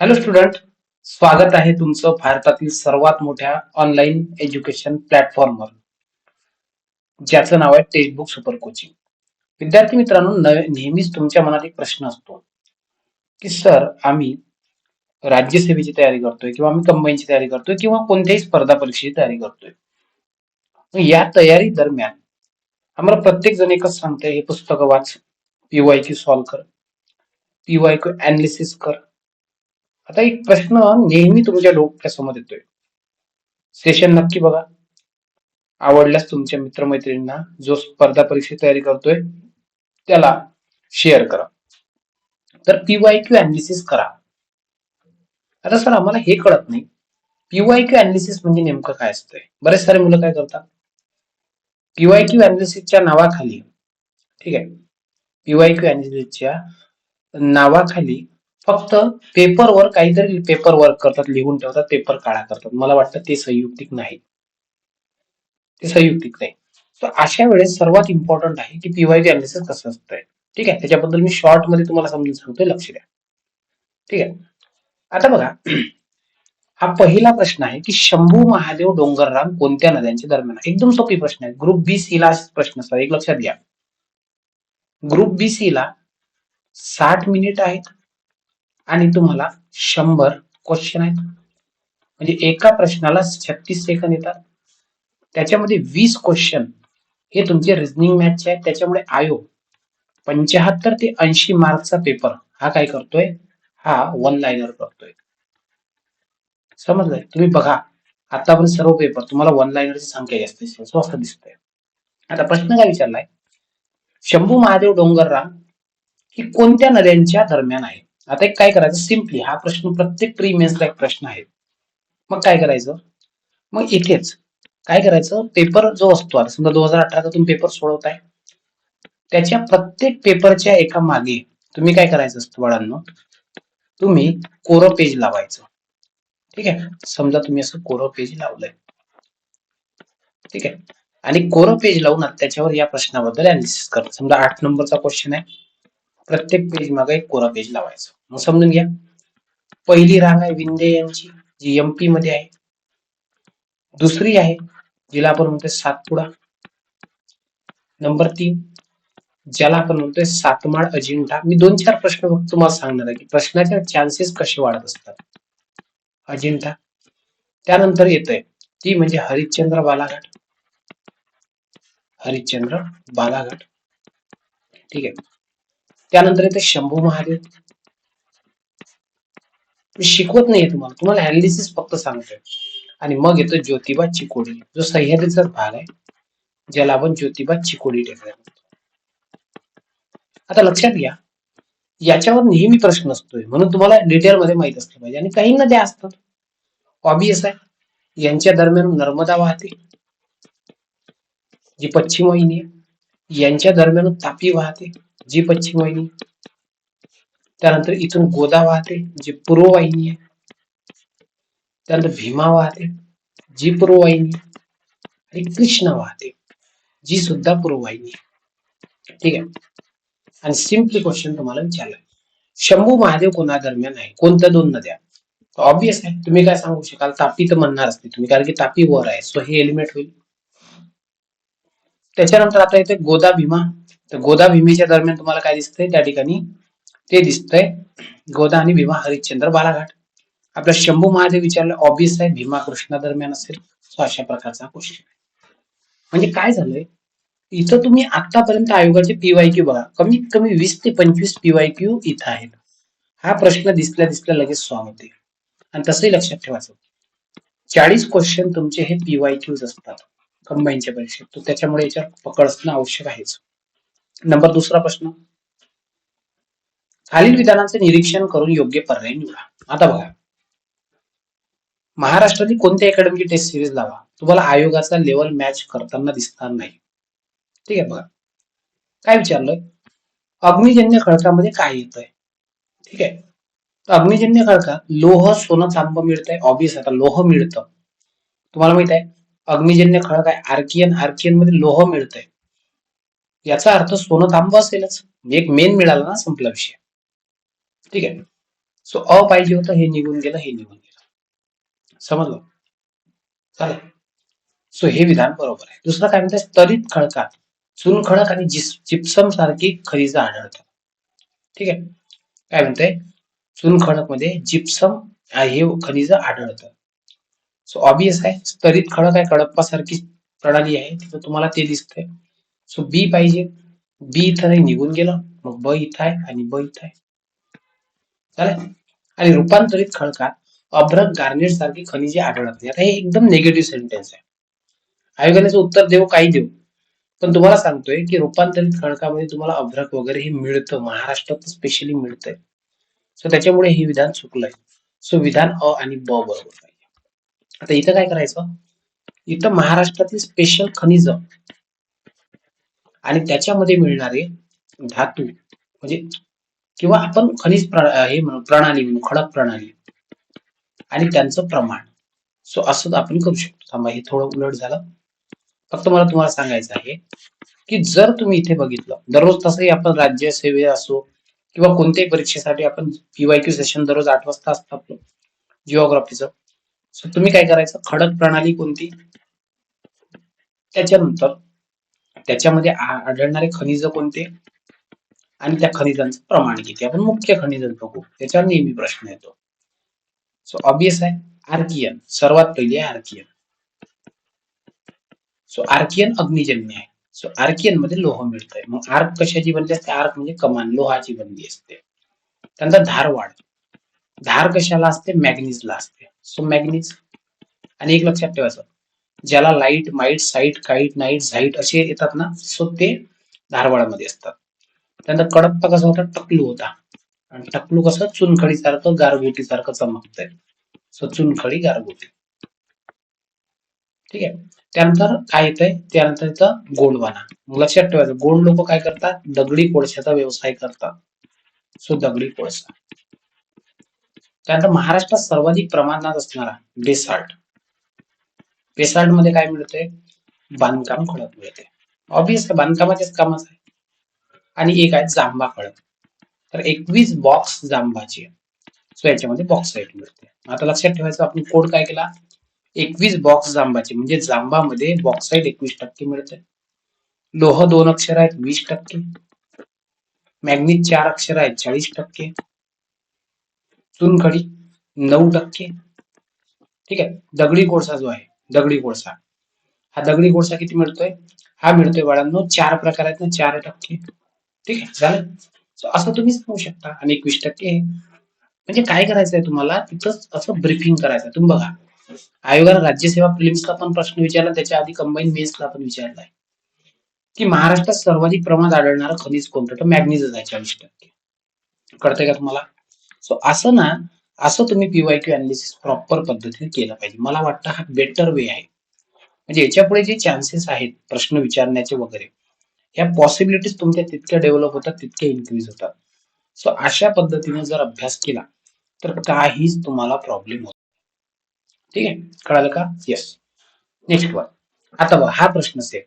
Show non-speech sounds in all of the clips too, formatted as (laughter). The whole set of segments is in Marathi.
हॅलो स्टुडंट स्वागत आहे तुमचं भारतातील सर्वात मोठ्या ऑनलाईन एज्युकेशन प्लॅटफॉर्मवर ज्याचं नाव आहे टेक्स्टबुक सुपर कोचिंग विद्यार्थी मित्रांनो नेहमीच तुमच्या मनात एक प्रश्न असतो की सर आम्ही राज्यसेवेची तयारी करतोय किंवा आम्ही कंबाईनची तयारी करतोय किंवा कोणत्याही स्पर्धा परीक्षेची तयारी करतोय. या तयारी दरम्यान आम्हाला प्रत्येक जण एकच सांगतोय हे पुस्तकं वाच पीवाय क्यू सॉल्व्ह कर पीवाय क्यू अनालिसिस कर आता एक प्रश्न नेहमी तुमच्या डोक्यासमोर येतोय. सेशन नक्की बघा. आवडल्यास तुमच्या मित्रमैत्रिणींना जो स्पर्धा परीक्षेची तयारी करतोय त्याला शेअर करा. तर पीवाय क्यू अनालिसिस करा. आता सर आम्हाला हे कळत नाही. पीवाय क्यू अनालिसिस म्हणजे नेमकं काय असतंय? बरेच सारे मुलं काय करतात? पीवाय क्यू अनालिसिसच्या नावाखाली ठीक आहे. पीवाय क्यू अनालिसिसच्या नावाखाली फक्त पेपरवर काहीतरी पेपर वर्क करतात लिहून ठेवतात पेपर काळा करतात. मला वाटतं ते संयुक्तिक नाही ते संयुक्तिक नाही. तर अशा वेळेस सर्वात इम्पॉर्टंट आहे की पीवायची अनालिसिस कसं असतंय. ठीक आहे? त्याच्याबद्दल मी शॉर्टमध्ये तुम्हाला समजून सांगतोय. लक्ष द्या. ठीक आहे? आता बघा. (clears throat) हा पहिला प्रश्न आहे की शंभू महादेव डोंगरराम कोणत्या नद्यांच्या दरम्यान एकदम सोपी प्रश्न आहे. ग्रुप बी सी ला प्रश्न असतात एक लक्षात घ्या. ग्रुप बी सी ला साठ मिनिट आहेत. आणि तुम्हाला शंभर क्वेश्चन आहेत. म्हणजे एका प्रश्नाला छत्तीस सेकंद येतात. त्याच्यामध्ये वीस क्वेश्चन हे तुमचे रिझनिंग मॅथचे आहेत. त्याच्यामुळे आयोग पंच्याहत्तर ते ऐंशी मार्कचा पेपर हा काय करतोय? हा वन लाईनर करतोय. समजलंय? तुम्ही बघा. आता पण सर्व पेपर तुम्हाला वन लाईनरची संख्या जास्त स्वस्त दिसतंय आता प्रश्न काय विचारलाय? शंभू महादेव डोंगररांग ही कोणत्या नद्यांच्या दरम्यान आहे आता एक काय करायचं? सिम्पली हा प्रश्न प्रत्येक प्री मेन्सला एक प्रश्न आहे. मग काय करायचं? मग इथेच काय करायचं? पेपर जो असतो आता समजा दोन हजार अठराचा तुम्ही पेपर सोडवताय. त्याच्या प्रत्येक पेपरच्या एका मागे तुम्ही काय करायचं असतं बाळांनो तुम्ही कोरं पेज लावायचं. ठीक आहे? समजा तुम्ही असं कोरं पेज लावलंय. ठीक आहे? आणि कोरं पेज लावून आता त्याच्यावर या प्रश्नाबद्दल अनालिसिस करतो समजा आठ नंबरचा क्वेश्चन आहे. प्रत्येक पेज मागे एक कोरा पेज लावायचं. समजून घ्या. पहिली रांग आहे विंदे यांची जी एमपी मध्ये आहे. दुसरी आहे जिला आपण म्हणतोय सातपुडा. नंबर तीन ज्याला आपण म्हणतोय सातमाळ अजिंठा. मी दोन चार प्रश्न फक्त तुम्हाला सांगणार आहे की प्रश्नाचे चान्सेस कसे वाढत असतात? अजिंठा. त्यानंतर येतोय ती म्हणजे हरिश्चंद्र बालाघाट. हरिश्चंद्र बालाघाट. ठीक आहे. त्यानंतर येते शंभू महादेव. मी शिकवत नाहीये तुम्हाला. तुम्हाला अनालिसिस फक्त सांगतोय. आणि मग येतो ज्योतिबा चिकोडी. जो सह्याद्रीचा भाग आहे ज्याला आपण ज्योतिबा चिकोडी टेकड्या म्हणतो आता लक्षात घ्या याच्यावर नेहमी प्रश्न असतोय. म्हणून तुम्हाला डिटेलमध्ये माहीत असलं पाहिजे. आणि काही नद्या असतात. ऑबियस आहे. यांच्या दरम्यान नर्मदा वाहते. जी पश्चिम वाहिनी आहे यांच्या दरम्यान तापी वाहते. जी पश्चिम वाहिनी त्यानंतर इथून गोदा वाहते, जी पूर्व वाहिनी आहे. त्यानंतर भीमा वाहते, जी पूर्व वाहिनी आणि कृष्णा वाहते, जी सुद्धा पूर्व वाहिनी आहे. ठीक आहे? आणि सिम्पली क्वेश्चन तुम्हाला विचारलाय शंभू महादेव कोणा दरम्यान आहे? कोणत्या दोन नद्या? ऑब्विस आहे. तुम्ही काय सांगू शकाल? तापी तर म्हणणार असते तुम्ही, कारण की तापी वर आहे. सो हे एलिमेंट होईल. त्याच्यानंतर आता येते गोदा भीमा. तर गोदा भीमेच्या दरम्यान तुम्हाला काय दिसतंय? त्या ठिकाणी ते दिसतंय. गोदा आणि भीमा हरिश्चंद्र बालाघाट. आपला शंभू महादेव विचारलं ऑब्विस आहे भीमा कृष्णा दरम्यान असेल. सो अशा प्रकारचा क्वेश्चन म्हणजे काय झालंय? इथं तुम्ही आतापर्यंत आयोगाचे पीवाय क्यू बघा. कमीत कमी वीस ते पंचवीस पीवाय क्यू इथं आहेत. हा प्रश्न दिसल्या दिसल्या लगेच सॉल्व्ह होते आणि तसंही लक्षात ठेवायचं चाळीस क्वेश्चन तुमचे हे पीवाय क्यूज असतात. कंबाईनच्या परीक्षेत. त्याच्यामुळे याच्यावर पकड असणं आवश्यक आहेच. नंबर दुसरा प्रश्न. खालील विधानांचे निरीक्षण करून योग्य पर्याय निवडा. आता बघा. महाराष्ट्रातील कोणत्या अकॅडमीची टेस्ट सिरीज लावा. तुम्हाला आयोगाचा लेवल मॅच करताना दिसणार नाही. ठीक आहे बघा. काय विचारलंय? अग्निजन्य खडकामध्ये काय येतंय? ठीक आहे. तर अग्निजन्य खडकात लोह सोनं तांब मिळतंय ऑबियस आता लोह मिळतं. तुम्हाला माहीत आहे अग्निजन्य खडक आहे. आर्कियन आर्कियनमध्ये लोह मिळतंय. याचा अर्थ सोनं तांब असेलच. एक मेन मिळाला ना संपला विषय. ठीक आहे. सो अ पाहिजे होतं हे निघून गेलं हे निघून गेलं. समजलं? चालेल. सो हे विधान बरोबर आहे. दुसरं काय म्हणतात स्तरित खडकात. चुनखडक आणि जिप्सम सारखी खनिज आढळतात. ठीक आहे? काय म्हणते चुनखडकमध्ये जिप्सम हे खनिज आढळतं. सो ऑबियस आहे. स्तरित खडक आहे कडप्पा सारखी प्रणाली आहे. तिथं तुम्हाला ते दिसतंय. सो बी पाहिजे. बी इथं नाही निघून गेलं. मग ब इथं आहे आणि ब इथं आहे. आणि रूपांतरित खडकात अभ्रक गार्नेट सारखी खनिजे आढळत नाही आता हे एकदम निगेटिव्ह सेंटेन्स आहे. आयोगाने उत्तर देऊ काही देऊ पण तुम्हाला सांगतोय की रूपांतरित खडकामध्ये तुम्हाला अभ्रक वगैरे हे मिळतं. महाराष्ट्रात स्पेशली मिळतंय. सो त्याच्यामुळे हे विधान चुकलंय. सो विधान अ आणि ब बरोबर पाहिजे. आता इथं काय करायचं? इथं महाराष्ट्रातील स्पेशल खनिज आणि त्याच्यामध्ये मिळणारे धातू म्हणजे किंवा आपण खनिज हे म्हणू प्रणाली म्हणू खडक प्रणाली. आणि त्यांचं प्रमाण. सो असं आपण करू शकतो. थांबा हे थोडं उलट झालं. फक्त मला तुम्हाला सांगायचं आहे की जर तुम्ही इथे बघितलं दररोज तसंही आपण राज्य सेवे असो किंवा कोणत्याही परीक्षेसाठी आपण पीवायक्यू सेशन दररोज आठ वाजता असतं आपलं जिओग्राफीचं सो तुम्ही काय करायचं? खडक प्रणाली कोणती? त्याच्यानंतर त्याच्यामध्ये आढळणारे खनिज कोणते? आणि त्या खनिजांचं प्रमाण किती आपण मुख्य खनिज बघू. त्याच्यावर नेहमी प्रश्न येतो. सो ऑबियस आहे. आर्कियन सर्वात पहिली आहे आर्कियन सो आर्कियन अग्निजन्य आहे. सो आर्कियनमध्ये लोह मिळतंय. मग आर्क कशाची बनली असते? आर्क म्हणजे कमान लोहाची बनली असते. त्यानंतर धारवाड धार कशाला असते? मॅग्नीजला असते. सो मॅग्नीज आणि एक लक्षात ठेवायचं ज्याला light might site kite night झाईट असे येतात ना सो ते धारवाडामध्ये असतात. त्यानंतर कडप्पा कसा होता? टकलू होता. आणि टकलू कसं? चुनखडी सारखं गारगोटी सारखं चमकतंय. सो चुनखडी गारगोटी. ठीक आहे? त्यानंतर काय येतंय? त्यानंतर येतं गोंडवाना. लक्षात ठेवायचं. गोंड लोक काय करतात? दगडी कोळशाचा व्यवसाय करतात. सो दगडी कोळसा. त्यानंतर महाराष्ट्रात सर्वाधिक प्रमाणात असणारा बेसाल्ट बेसाल्टमध्ये काय मिळतंय? बांधकाम खडक मिळते ऑब्विस बांधकामाचेच कामच आहे. आणि एक आहे जांभा खडक तर एकवीस बॉक्स जांबाचे सो याच्यामध्ये बॉक्साईट मिळते आता लक्षात ठेवायचं आपण कोड काय केला? एकवीस बॉक्स जांबाचे म्हणजे जांबामध्ये बॉक्साईट एकवीस टक्के मिळते लोह दोन अक्षर आहेत वीस टक्के. मॅग्नीज चार अक्षर आहेत चाळीस टक्के. चुनखडी नऊ टक्के. ठीक आहे? दगडी कोळसा जो आहे दगडी कोळसा. हा दगडी कोळसा किती मिळतोय? हा मिळतोय बाळांनो चार प्रकार आहेत ना चार टक्के. ठीक आहे? झालं? असं तुम्हीच सांगू शकता. आणि एकवीस टक्के म्हणजे काय करायचंय तुम्हाला? तिथंच असं ब्रिफिंग करायचं तुम्ही बघा. आयोगाने राज्यसेवा प्रिलिम्सला पण प्रश्न विचारला. त्याच्या आधी कंबाईन मेन्सला पण विचारलाय. की महाराष्ट्रात सर्वाधिक प्रमाणात आढळणारं खनिज कोणतं? तर मॅग्नेज आहे चाळीस टक्के. कळतंय का तुम्हाला? सो असं ना असं तुम्ही पीवाय क्यू अनालिसिस प्रॉपर पद्धतीने केलं पाहिजे. मला वाटतं हा बेटर वे आहे. म्हणजे याच्यापुढे जे चान्सेस आहेत प्रश्न विचारण्याचे वगैरे ह्या पॉसिबिलिटीज तुमच्या तितक्या डेव्हलप होतात तितक्या इन्क्रीज होतात. सो अशा पद्धतीने जर अभ्यास केला तर काहीच तुम्हाला प्रॉब्लेम होत ठीक आहे? कळालं का? येस नेक्स्ट वन आता बघा हा प्रश्न असेल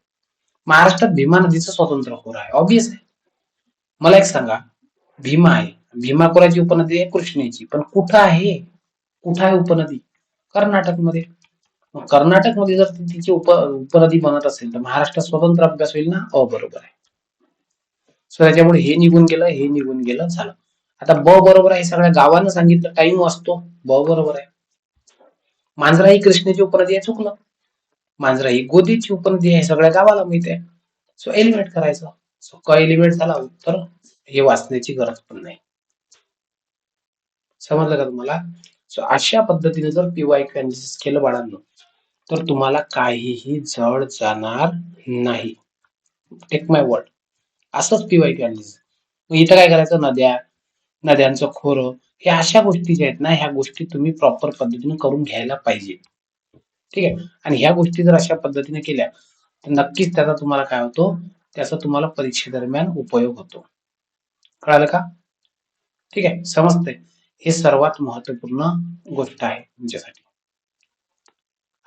महाराष्ट्रात भीमा नदीचं स्वतंत्र खोर आहे. ऑब्विस आहे. मला एक सांगा. भीमा आहे. भीमा कोराची उपनदी आहे कृष्णेची. पण कुठं आहे? कुठं आहे उपनदी? कर्नाटक कर्नाटकमध्ये जर तिची उप उपनदी बनत असेल तर महाराष्ट्रात स्वतंत्र अभ्यास होईल ना? अ बरोबर आहे. सो त्याच्यामुळे हे निघून गेलं हे निघून गेलं झालं. आता ब बरोबर आहे सगळ्या गावानं सांगितलं टाइम वाचतो ब बरोबर आहे. मांजरा ही कृष्णाची उपनदी आहे चुकलं. मांजरा ही गोदीची उपनदी आहे सगळ्या गावाला माहीत आहे. सो एलिमेंट करायचं. सो क एलिमेंट झाला तर हे वाचण्याची गरज पण नाही. समजलं का तुम्हाला? सो अशा पद्धतीने जर पीवाय केलं बाळांना तर तुम्हाला काहीही जड जाणार नाही. टेक माय वर्ड असंच पीवाय मग इथं काय करायचं? नद्या नद्यांचं खोरं हे अशा गोष्टी ज्या आहेत ना ह्या गोष्टी तुम्ही प्रॉपर पद्धतीने करून घ्यायला पाहिजे. ठीक आहे? आणि ह्या गोष्टी जर अशा पद्धतीने केल्या तर नक्कीच त्याचा तुम्हाला काय होतो? त्याचा तुम्हाला परीक्षेदरम्यान उपयोग होतो. कळालं का? ठीक आहे? समजतंय. हे सर्वात महत्त्वपूर्ण गोष्ट आहे तुमच्यासाठी.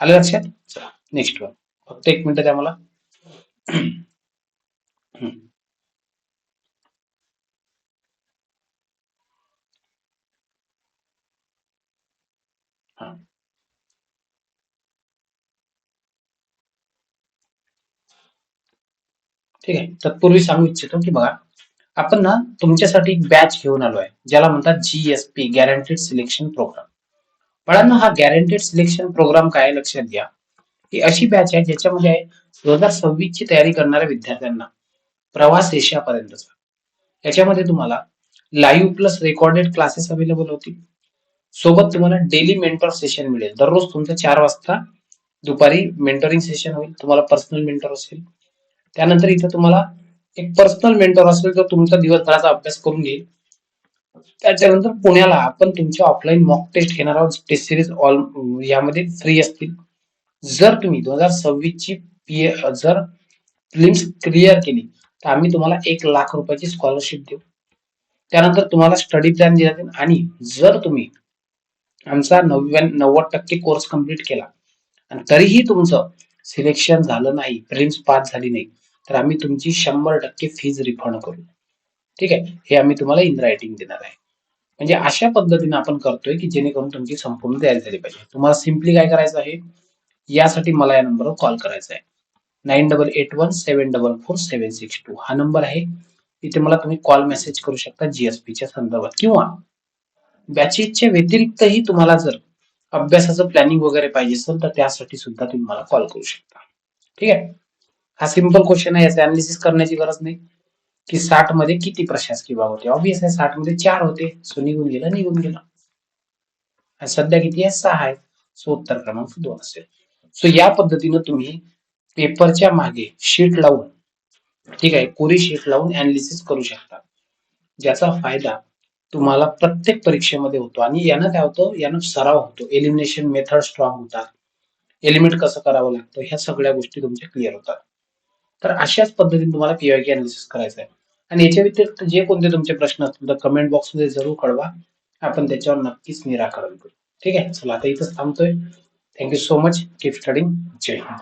आलं लक्षात? चला नेक्स्ट वन फक्त एक मिनिट द्या मला. ठीक आहे. तत्पूर्वी सांगू इच्छितो की बघा आपण ना तुमच्यासाठी एक बॅच घेऊन आलो आहे ज्याला म्हणतात जीएसपी गॅरंटेड सिलेक्शन प्रोग्राम बाळांना हा गॅरंटेड सिलेक्शन प्रोग्राम काय लक्षात घ्या. ही अशी बॅच आहे ज्याच्यामध्ये आहे दोन हजार सव्वीस ची तयारी करणाऱ्या विद्यार्थ्यांना प्रवास एशियापर्यंतचा याच्यामध्ये तुम्हाला live plus recorded classes available होतील. सोबत तुम्हाला डेली मेंटर सेशन मिळेल. दररोज तुमचं चार वाजता दुपारी मेंटरिंग सेशन होईल. तुम्हाला पर्सनल मेंटर असेल. त्यानंतर इथं तुम्हाला एक पर्सनल मेंटर असेल तर तुमचा दिवसभराचा अभ्यास करून घेईल. त्याच्यानंतर पुण्याला आपण तुमच्या ऑफलाईन मॉक टेस्ट घेणार आहोत. टेस्ट सिरीज ऑल यामध्ये फ्री असतील. जर तुम्ही दोन हजार सव्वीस ची पी जर फिल्म्स क्लिअर केली तर आम्ही तुम्हाला एक लाख रुपयाची स्कॉलरशिप देऊ. त्यानंतर तुम्हाला स्टडी प्लॅन दिला जाईल आणि जर तुम्ही आमचा नव्या नव्वद टक्के कोर्स कंप्लीट केला आणि तरीही तुमचं सिलेक्शन झालं नाही प्रिन्स पास झाली नाही तर आम्ही तुमची शंभर टक्के फीज रिफंड करू. ठीक आहे? हे आम्ही तुम्हाला इन रायटिंग देणार आहे. म्हणजे अशा पद्धतीने आपण करतोय की जेणेकरून तुमची संपूर्ण तयारी झाली पाहिजे. तुम्हाला सिम्पली काय करायचं आहे? यासाठी मला या नंबरवर कॉल करायचा आहे. Nine double eight one seven double four seven six two हा नंबर आहे. इथे मला तुम्ही कॉल मेसेज करू शकता जीएसपीच्या संदर्भात. किंवा बॅचेसच्या व्यतिरिक्तही तुम्हाला जर अभ्यासाचं प्लॅनिंग वगैरे पाहिजे असेल तर त्यासाठी सुद्धा तुम्ही मला कॉल करू शकता. ठीक आहे? हा सिंपल क्वेश्चन आहे. याचे अनालिसिस करण्याची गरज नाही. की साठमध्ये किती प्रशासकीय विभाग होते? ऑब्विस आहे साठमध्ये चार होते. सो निघून गेलं निघून गेलं. आणि सध्या किती आहे? सहा आहे. सो उत्तर क्रमांक दोन असेल. सो या पद्धतीनं तुम्ही पेपरच्या मागे शीट लावून ठीक आहे कोरी शीट लावून अनालिसिस करू शकता. ज्याचा फायदा तुम्हाला प्रत्येक परीक्षेमध्ये होतो. आणि यानं काय होतं? यानं सराव होतो. एलिमिनेशन मेथड स्ट्रॉंग होतात. एलिमिनेट कसं करावं लागतं? ह्या सगळ्या गोष्टी तुमच्या क्लिअर होतात. तर अशाच पद्धतीने तुम्हाला पीवाय अनालिसिस करायचं आहे. आणि याच्या व्यतिरिक्त जे कोणते तुमचे प्रश्न असतील तर कमेंट बॉक्समध्ये जरूर कळवा. आपण त्याच्यावर नक्कीच निराकरण करू. ठीक आहे? चला आता इथंच थांबतोय. Thank you so much keep studying Jai Hind.